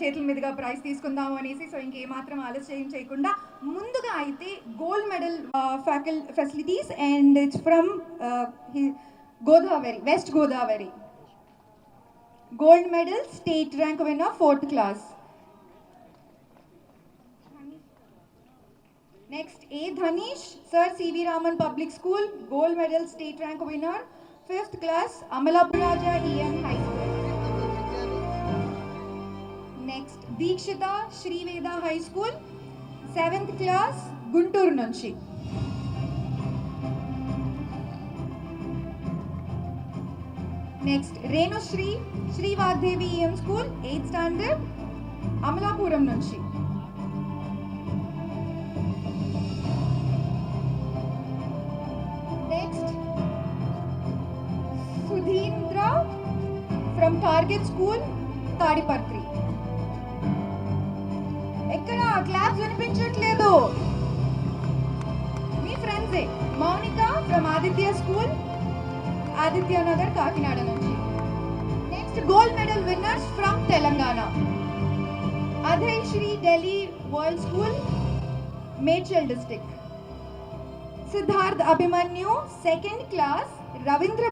చేతుల మీదుగా ప్రైజ్ తీసుకుందాము అనేసి. సో ఇంకేమాత్రం ఆలస్యం చేయకుండా ముందుగా అయితే gold medal ఫ్యాకల్ facilities and it's from Godavari west Godavari. Gold medal state rank winner fourth class. Next A Dhanish sir C V Raman public school gold medal state rank winner fifth class అమలాపురాజా E N high school. Dikshita Sriveda high school seventh class Guntur నుంచి next Renusri Sri Vagdevi E M school eighth standard Amalapuram నుంచి next Sudheendra from target school Tadipatri ఎక్కడ class వినిపించట్లేదు. మీ ఫ్రెండ్సే Mounika from Aditya school Aditya Nagar Kakinada నుంచి. Next gold medal winners from Telangana. Adhay Sri Delhi world school Medchal district Siddharth Abhimanyu second class Ravindra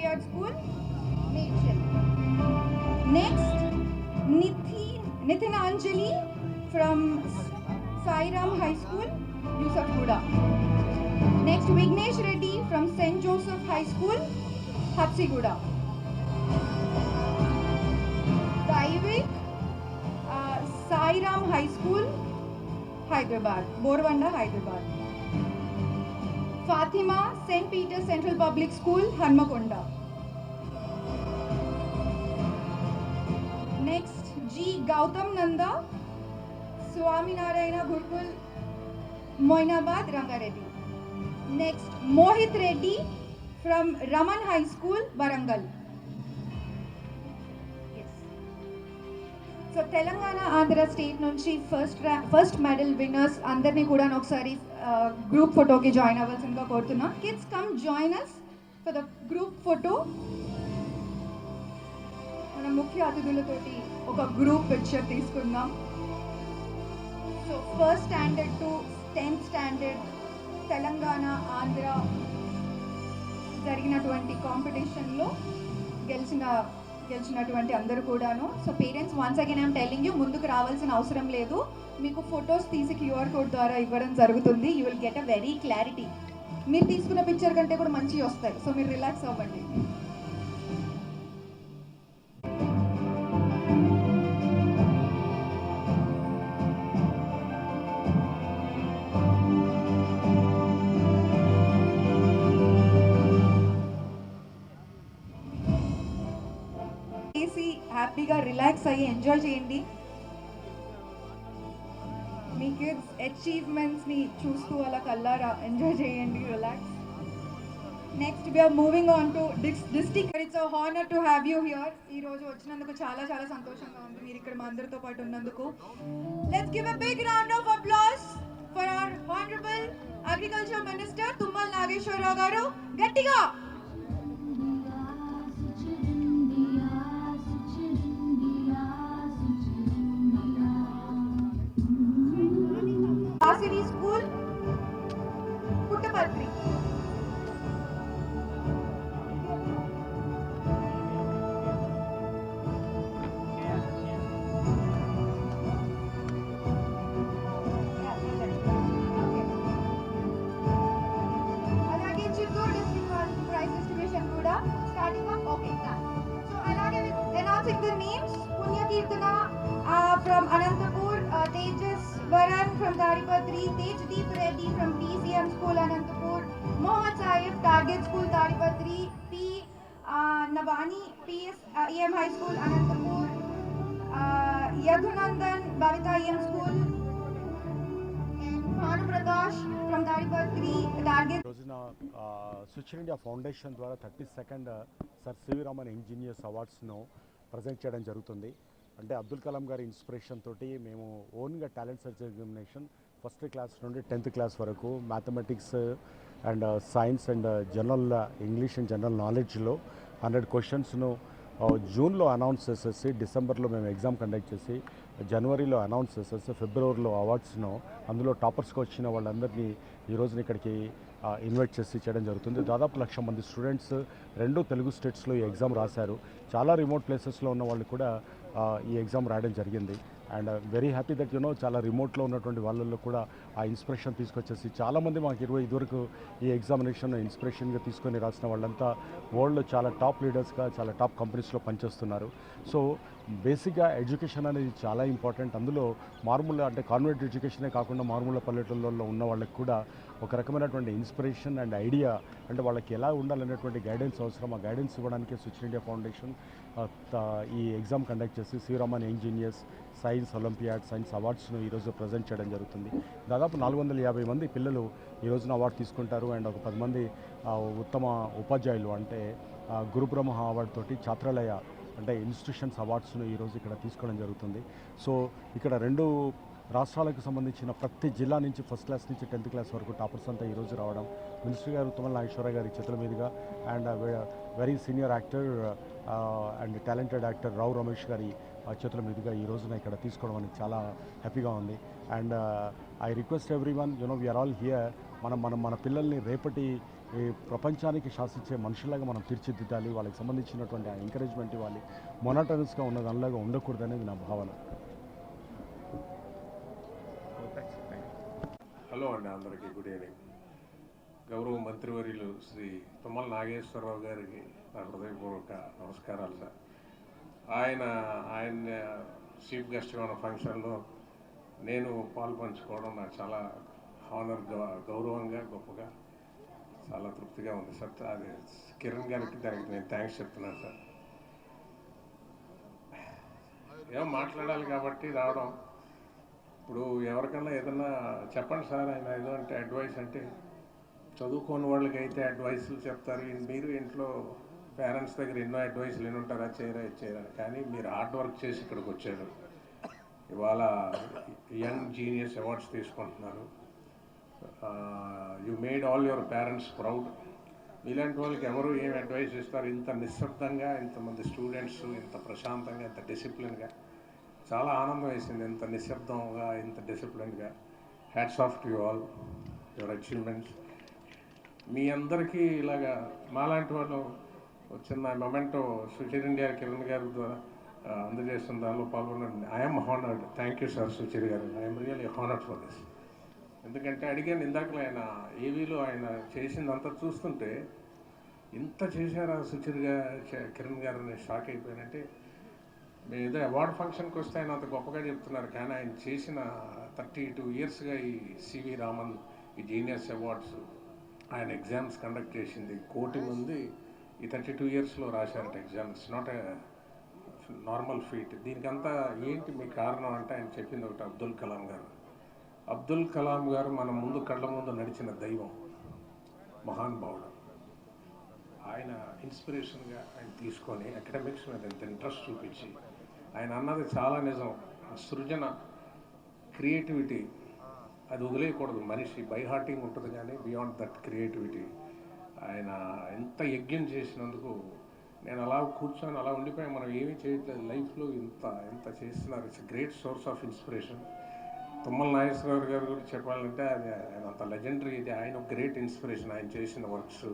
Srinidhi olympiad school Medchal next Nidhi Nitin Anjali from Sairam high school Yousufguda next Vignesh Reddy from saint Joseph high school Habsiguda Daivik Sairam high school Hyderabad బోర్వండ Hyderabad Fatima, St. Peter Central Public School, Hanmakonda. Next, G. Gautam Nanda, Swaminarayana Gurukul, Moinabad, Rangareddy. Next, Mohit Reddy from Raman High School, Barangal. So Telangana Andhra state నుంచి first first medal winners అందరినీ కూడా ఒకసారి group ఫోటోకి join అవ్వాల్సిందిగా కోరుతున్నా. Kids come join us for the group photo మన ముఖ్య అతిథులతోటి ఒక గ్రూప్ పిక్చర్ తీసుకుందాం. So first standard to tenth standard Telangana Andhra జరిగినటువంటి కాంపిటీషన్లో గెలిచిన గెలిచినటువంటి అందరూ కూడాను. So parents once again I'm telling you ముందుకు రావాల్సిన అవసరం లేదు. మీకు ఫొటోస్ తీసి క్యూఆర్ కోడ్ ద్వారా ఇవ్వడం జరుగుతుంది. You will get a very clarity మీరు తీసుకున్న పిక్చర్ కంటే కూడా మంచిగా వస్తాయి. సో మీరు రిలాక్స్ అవ్వండి. అలాగే ఎంజాయ్ చేయండి. మీ కిడ్స్ అచీవ్మెంట్స్ని చూస్తూ అలా కల్లారా ఎంజాయ్ చేయండి relax next we're moving on to district it's a honour to have you here ఈ రోజు వచ్చినందుకు చాలా చాలా సంతోషంగా ఉంది. మీరు ఇక్కడ మా అందరితో పాటు ఉన్నందుకు. Let's give a big round of applause for our honourable agriculture minister Tummala Nageswararao గారు. గట్టిగా! From Anantapur Tejas Varan from Tadipatri Reddy from PCM School, school Anantapur Saif, Target target school P. P Navani, PS, E M high school Anantapur Anantapur, uh, Yadunandan, school EM School, from Tadipatri target రోజున Target. Switch India foundation ద్వారా thirty second sir C V Raman engineers అవార్డ్స్ను present చేయడం జరుగుతుంది అంటే అబ్దుల్ కలాం గారి inspiration తోటి మేము ఓన్గా talent search examination first class నుండి టెన్త్ క్లాస్ వరకు mathematics and science and general English and general నాలెడ్జ్లో hundred క్వశ్చన్స్ను జూన్లో అనౌన్స్ చేసేసి డిసెంబర్లో మేము ఎగ్జామ్ కండక్ట్ చేసి జనవరిలో అనౌన్స్ చేసేసి ఫిబ్రవరిలో అవార్డ్స్ను అందులో టాపర్స్కి వచ్చిన వాళ్ళందరినీ ఈరోజున ఇక్కడికి uh, ఇన్వైట్ చేసి చేయడం జరుగుతుంది. దాదాపు లక్ష మంది స్టూడెంట్స్ రెండు తెలుగు స్టేట్స్లో ఈ ఎగ్జామ్ రాశారు. చాలా రిమోట్ ప్లేసెస్లో ఉన్న వాళ్ళు కూడా ఈ ఎగ్జామ్ రాయడం జరిగింది. And very happy that you know చాలా రిమోట్లో ఉన్నటువంటి వాళ్ళల్లో కూడా ఆ ఇన్స్పిరేషన్ తీసుకొచ్చేసి చాలామంది మాకు ఇరవై ఇదివరకు ఈ ఎగ్జామినేషన్ ఇన్స్పిరేషన్గా తీసుకొని రాసిన వాళ్ళంతా వరల్డ్లో చాలా టాప్ లీడర్స్గా చాలా టాప్ కంపెనీస్లో పనిచేస్తున్నారు. సో బేసిక్గా ఎడ్యుకేషన్ అనేది చాలా ఇంపార్టెంట్. అందులో మారుమూల అంటే కాన్వెంట్ ఎడ్యుకేషనే కాకుండా మారుమూల పల్లెటూళ్ళలో ఉన్న వాళ్ళకి కూడా ఒక రకమైనటువంటి ఇన్స్పిరేషన్ అండ్ ఐడియా అంటే వాళ్ళకి ఎలా ఉండాలనేటువంటి గైడెన్స్ అవసరం. ఆ గైడెన్స్ ఇవ్వడానికి స్విచ్ ఇండియా ఫౌండేషన్ ఈ ఎగ్జామ్ కండక్ట్ చేసి Sriraman engineers science olympiad science అవార్డ్స్ను ఈరోజు ప్రజెంట్ చేయడం జరుగుతుంది. దాదాపు నాలుగు వందల యాభై మంది పిల్లలు ఈ రోజున అవార్డు తీసుకుంటారు అండ్ ఒక పది మంది ఉత్తమ ఉపాధ్యాయులు అంటే గురుబ్రహ్మ అవార్డు తోటి ఛాత్రాలయ అంటే ఇన్స్టిట్యూషన్స్ అవార్డ్స్ను ఈరోజు ఇక్కడ తీసుకోవడం జరుగుతుంది. సో ఇక్కడ రెండు రాష్ట్రాలకు సంబంధించిన ప్రతి జిల్లా నుంచి ఫస్ట్ క్లాస్ నుంచి టెన్త్ క్లాస్ వరకు టాపర్స్ అంతా ఈరోజు రావడం. మినిస్టర్ గారు తుమ్మల నాగేశ్వర గారి చేతుల మీదుగా and very senior actor and talented actor Rao Ramesh గారి చేతుల మీదుగా ఈ రోజున ఇక్కడ తీసుకోవడం అనేది చాలా హ్యాపీగా ఉంది. And I request everyone you know we're all here. మనం మనం మన పిల్లల్ని రేపటి ఈ ప్రపంచానికి శాసించే మనుషులాగా మనం తీర్చిదిద్దాలి. వాళ్ళకి సంబంధించినటువంటి ఆ ఎంకరేజ్మెంట్ ఇవ్వాలి. మొనటరస్గా ఉన్న దానిలాగా ఉండకూడదనేది నా భావన. హలో అండి అందరికీ గుడ్ ఈవినింగ్. గౌరవ మంత్రివర్యులు శ్రీ తుమ్మల నాగేశ్వరరావు గారికి నా హృదయపూర్వక నమస్కారాలు సార్. ఆయన ఆయన చీఫ్ గెస్ట్గా ఉన్న ఫంక్షన్లో నేను పాల్పంచుకోవడం నాకు చాలా హానర్ గౌరవంగా గొప్పగా చాలా తృప్తిగా ఉంది సార్. అది కిరణ్ గారికి దానికి నేను థ్యాంక్స్ చెప్తున్నాను సార్. ఏం మాట్లాడాలి కాబట్టి రావడం ఇప్పుడు ఎవరికన్నా ఏదన్నా చెప్పండి సార్ ఆయన ఏదో అంటే అడ్వైస్ అంటే చదువుకోని వాళ్ళకి అయితే అడ్వైస్లు చెప్తారు. మీరు ఇంట్లో పేరెంట్స్ దగ్గర ఎన్నో అడ్వైస్లు ఎన్ని ఉంటారా చేయరా ఇది చేయరా కానీ మీరు హార్డ్ వర్క్ చేసి ఇక్కడికి వచ్చారు. ఇవాళ యంగ్ జీనియస్ అవార్డ్స్ తీసుకుంటున్నారు. You made all your parents proud ఇలాంటి వాళ్ళకి ఎవరు ఏం అడ్వైస్ ఇస్తారు? ఇంత నిశ్శబ్దంగా ఇంతమంది స్టూడెంట్స్ ఇంత ప్రశాంతంగా ఇంత డిసిప్లిన్గా చాలా ఆనందం వేసింది. ఇంత నిశ్శబ్దంగా ఇంత డిసిప్లిన్గా hats off to all your achievements మీ అందరికీ ఇలాగా మాలాంటి వాళ్ళు చిన్న మొమెంటో సుచిర్ ఇండియా కిరణ్ గారి ద్వారా అందజేస్తున్న దానిలో పాల్గొనండి. I'm honoured thank you sir Suchir గారు. I'm really honoured for this ఎందుకంటే అడిగాను ఇందాకలో ఆయన ఏవీలో ఆయన చేసిందంతా చూస్తుంటే ఇంత చేశారా సుచిర్ గారు కిరణ్ గారు? అనే షాక్ అయిపోయినంటే ఏదో అవార్డ్ ఫంక్షన్కి వస్తే ఆయన అంత గొప్పగా చెప్తున్నారు. కానీ ఆయన చేసిన థర్టీ టూ ఇయర్స్గా ఈ సివి రామన్ ఈ జీనియస్ అవార్డ్స్ ఆయన ఎగ్జామ్స్ కండక్ట్ చేసింది. కోటి మంది ఈ థర్టీ టూ ఇయర్స్లో రాశారట ఎగ్జామ్స్. నాట్ నార్మల్ ఫీట్ దీనికంతా ఏంటి మీ కారణం అంటే ఆయన చెప్పింది ఒకటి అబ్దుల్ కలాం గారు. అబ్దుల్ కలాం గారు మన ముందు కళ్ళ ముందు నడిచిన దైవం మహానుభావుడు ఆయన ఇన్స్పిరేషన్గా ఆయన తీసుకొని అకాడమిక్స్ మీద ఎంత ఇంట్రెస్ట్ చూపించి ఆయన అన్నది చాలా నిజం. సృజన క్రియేటివిటీ అది వదిలేయకూడదు. మనిషి బైహార్టింగ్ ఉంటుంది కానీ బియాండ్ దట్ క్రియేటివిటీ. ఆయన ఎంత యజ్ఞం చేసినందుకు నేను అలా కూర్చొని అలా ఉండిపోయాను. మనం ఏమీ చేయట్లేదు. లైఫ్లో ఇంత ఎంత చేస్తున్నారు it's great source of inspiration Tummala Nageswararao గారు గురించి చెప్పాలంటే అది ఆయన అంత లెజెండరీ ఇది ఆయన గ్రేట్ ఇన్స్పిరేషన్ ఆయన చేసిన వర్క్స్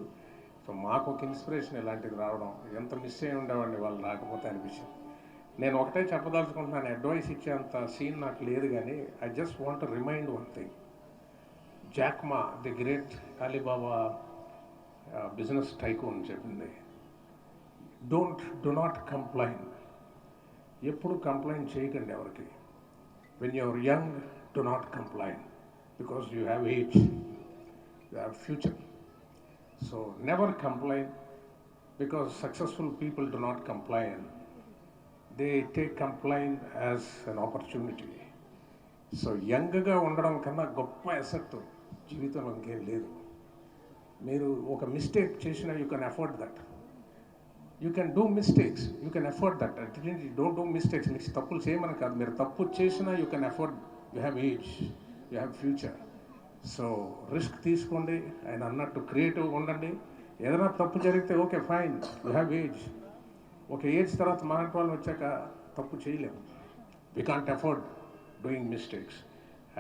సో మాకు ఒక ఇన్స్పిరేషన్ ఇలాంటిది రావడం. ఎంత మిస్ అయి ఉండేవాడిని వాళ్ళు రాకపోతే అనిపించింది. నేను ఒకటే చెప్పదలుచుకుంటున్నాను అడ్వైస్ ఇచ్చేంత సీన్ నాకు లేదు కానీ I just want remind one thing Jack Ma the great Alibaba business tycoon చెప్పింది. డోంట్ డు నాట్ కంప్లైన్ ఎప్పుడు కంప్లైంట్ చేయకండి ఎవరికి. When your young do not complain because you have age you have future so never complain because successful people do not complain they take complain as an opportunity so యంగ్గా ఉండడం కన్నా గొప్ప asset జీవితంలో ఇంకేం లేదు. మీరు ఒక మిస్టేక్ చేసినా you can afford that you can do mistakes you can afford that don't do mistakes మీకు తప్పులు చేయమని కాదు. మీరు తప్పు చేసినా you can afford you have age you have future so risk తీసుకోండి. ఆయన అన్నట్టు క్రియేటివ్గా ఉండండి. ఏదైనా తప్పు జరిగితే okay fine you have age ఒక ఏజ్ తర్వాత మనటి వాళ్ళు వచ్చాక తప్పు చేయలేము. We can't afford doing mistakes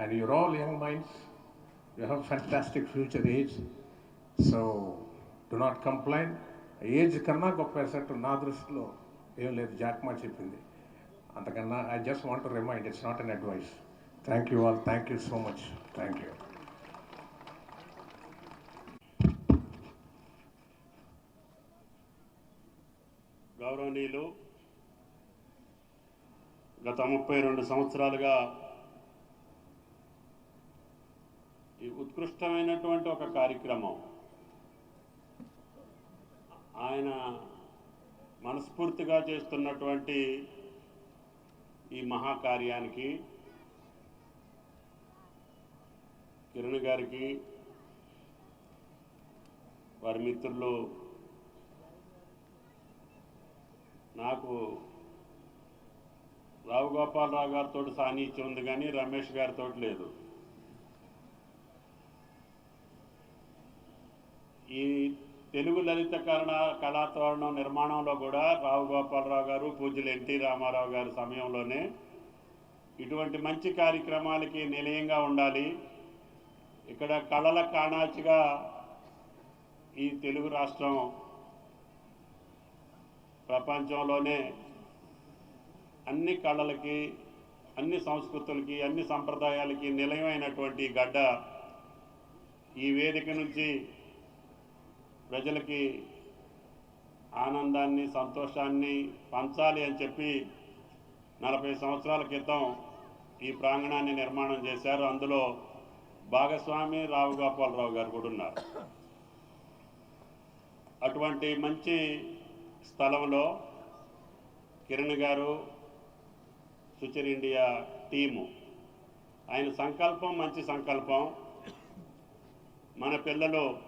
and you're all young minds you have fantastic future age so do not complaint age కన్నా గొప్ప ఎసెట్ నా దృష్టిలో ఏం లేదు. జాక్మా చెప్పింది. అంతకన్నా I just want to remind it's not an advice thank you all thank you so much thank you గౌరవనీయులు గత ముప్పై రెండు సంవత్సరాలుగా ఈ ఉత్కృష్టమైనటువంటి ఒక కార్యక్రమం. ఆయన మనస్ఫూర్తిగా చేస్తున్నటువంటి ఈ మహాకార్యానికి కిరణ్ గారికి వారి మిత్రులు నాకు రావు గోపాలరావు గారితో సాన్నిహిత్యం ఉంది కానీ రమేష్ గారితో లేదు. ఈ తెలుగు లలిత కరణ కళాతోరణం నిర్మాణంలో కూడా రావు గోపాలరావు గారు పూజలు ఎన్టీ రామారావు గారి సమయంలోనే ఇటువంటి మంచి కార్యక్రమాలకి నిలయంగా ఉండాలి. ఇక్కడ కళల కాణాచిగా ఈ తెలుగు రాష్ట్రం ప్రపంచంలోనే అన్ని కళలకి అన్ని సంస్కృతులకి అన్ని సంప్రదాయాలకి నిలయమైనటువంటి గడ్డ ఈ వేదిక నుంచి ప్రజలకి ఆనందాన్ని సంతోషాన్ని పంచాలి అని చెప్పి నలభై సంవత్సరాల క్రితం ఈ ప్రాంగణాన్ని నిర్మాణం చేశారు. అందులో భాగస్వామి రావు గోపాలరావు గారు కూడా ఉన్నారు. అటువంటి మంచి స్థలంలో కిరణ్ గారు సుచర్ ఇండియా టీము. ఆయన సంకల్పం మంచి సంకల్పం. మన పిల్లలు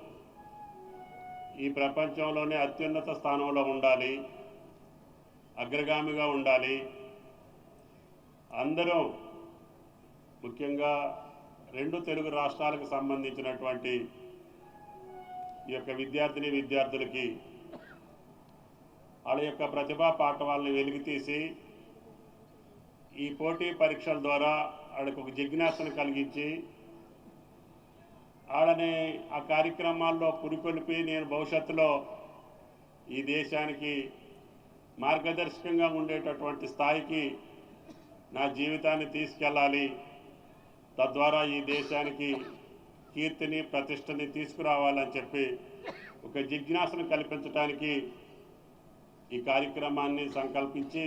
ఈ ప్రపంచంలోనే అత్యున్నత స్థానంలో ఉండాలి. అగ్రగామిగా ఉండాలి. అందరూ ముఖ్యంగా రెండు తెలుగు రాష్ట్రాలకు సంబంధించినటువంటి ఈ యొక్క విద్యార్థిని విద్యార్థులకి వాళ్ళ యొక్క ప్రతిభా పాఠవాలని వెలికితీసి ఈ పోటీ పరీక్షల ద్వారా వాళ్ళకు ఒక జిజ్ఞాసను కలిగించి వాళ్ళని ఆ కార్యక్రమాల్లో పురికొల్పి నేను భవిష్యత్తులో ఈ దేశానికి మార్గదర్శకంగా ఉండేటటువంటి స్థాయికి నా జీవితాన్ని తీసుకెళ్ళాలి. తద్వారా ఈ దేశానికి కీర్తిని ప్రతిష్టని తీసుకురావాలని చెప్పి ఒక జిజ్ఞాసను కల్పించడానికి ఈ కార్యక్రమాన్ని సంకల్పించి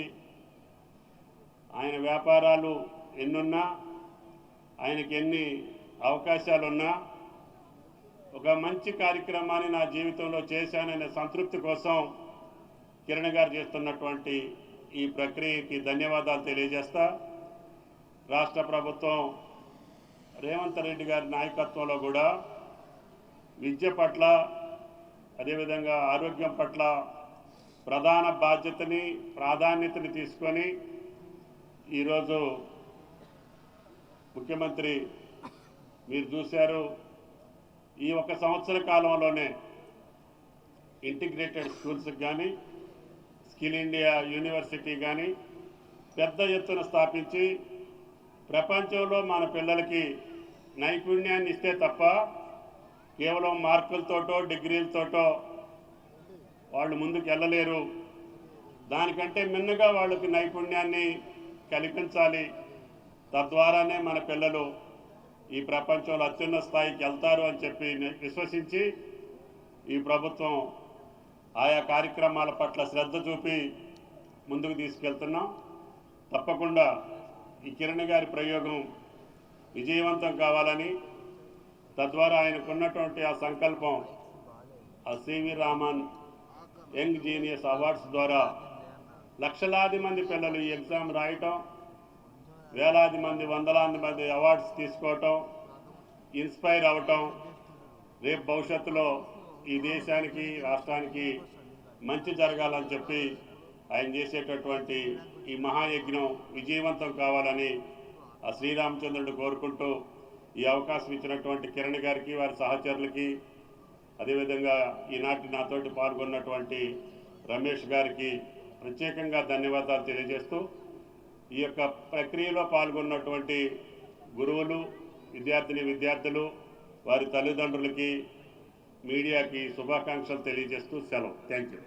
ఆయన వ్యాపారాలు ఎన్నున్నా ఆయనకి ఎన్ని అవకాశాలున్నా ఒక మంచి కార్యక్రమాన్ని నా జీవితంలో చేశాననే సంతృప్తి కోసం కిరణ్ గారు చేస్తున్నటువంటి ఈ ప్రక్రియకి ధన్యవాదాలు తెలియజేస్తా. రాష్ట్ర ప్రభుత్వం రేవంత్ రెడ్డి గారి నాయకత్వంలో కూడా విద్య పట్ల అదేవిధంగా ఆరోగ్యం పట్ల ప్రధాన బాధ్యతని ప్రాధాన్యతని తీసుకొని ఈరోజు ముఖ్యమంత్రి మీరు చూశారు ఈ ఒక సంవత్సర కాలంలోనే ఇంటిగ్రేటెడ్ స్కూల్స్కి కానీ స్కిల్ ఇండియా యూనివర్సిటీ కానీ పెద్ద ఎత్తున స్థాపించి ప్రపంచంలో మన పిల్లలకి నైపుణ్యాన్ని ఇస్తే తప్ప కేవలం మార్కులతోటో డిగ్రీలతోటో వాళ్ళు ముందుకు వెళ్ళలేరు. దానికంటే మిన్నగా వాళ్ళకి నైపుణ్యాన్ని కల్పించాలి. తద్వారానే మన పిల్లలు ఈ ప్రపంచంలో అత్యున్న స్థాయికి వెళ్తారు అని చెప్పి విశ్వసించి ఈ ప్రభుత్వం ఆయా కార్యక్రమాల పట్ల శ్రద్ధ చూపి ముందుకు తీసుకెళ్తున్నాం. తప్పకుండా ఈ కిరణ్ గారి ప్రయోగం విజయవంతం కావాలని తద్వారా ఆయనకున్నటువంటి ఆ సంకల్పం ఆ C V Raman young genius awards ద్వారా లక్షలాది మంది పిల్లలు ఈ ఎగ్జామ్ రాయటం వేలాది మంది వందలాది మంది అవార్డ్స్ తీసుకోవటం ఇన్స్పైర్ అవ్వటం రేపు భవిష్యత్తులో ఈ దేశానికి రాష్ట్రానికి మంచి జరగాలని చెప్పి ఆయన చేసేటటువంటి ఈ మహాయజ్ఞం విజయవంతం కావాలని ఆ శ్రీరామచంద్రుడు కోరుకుంటూ ఈ అవకాశం ఇచ్చినటువంటి కిరణ్ గారికి వారి సహచరులకి అదేవిధంగా ఈనాటి నాతోటి పాల్గొన్నటువంటి రమేష్ గారికి ప్రత్యేకంగా ధన్యవాదాలు తెలియజేస్తూ ఈ యొక్క ప్రక్రియలో పాల్గొన్నటువంటి గురువులు విద్యార్థిని విద్యార్థులు వారి తల్లిదండ్రులకి మీడియాకి శుభాకాంక్షలు తెలియజేస్తూ సెలవు. Thank you.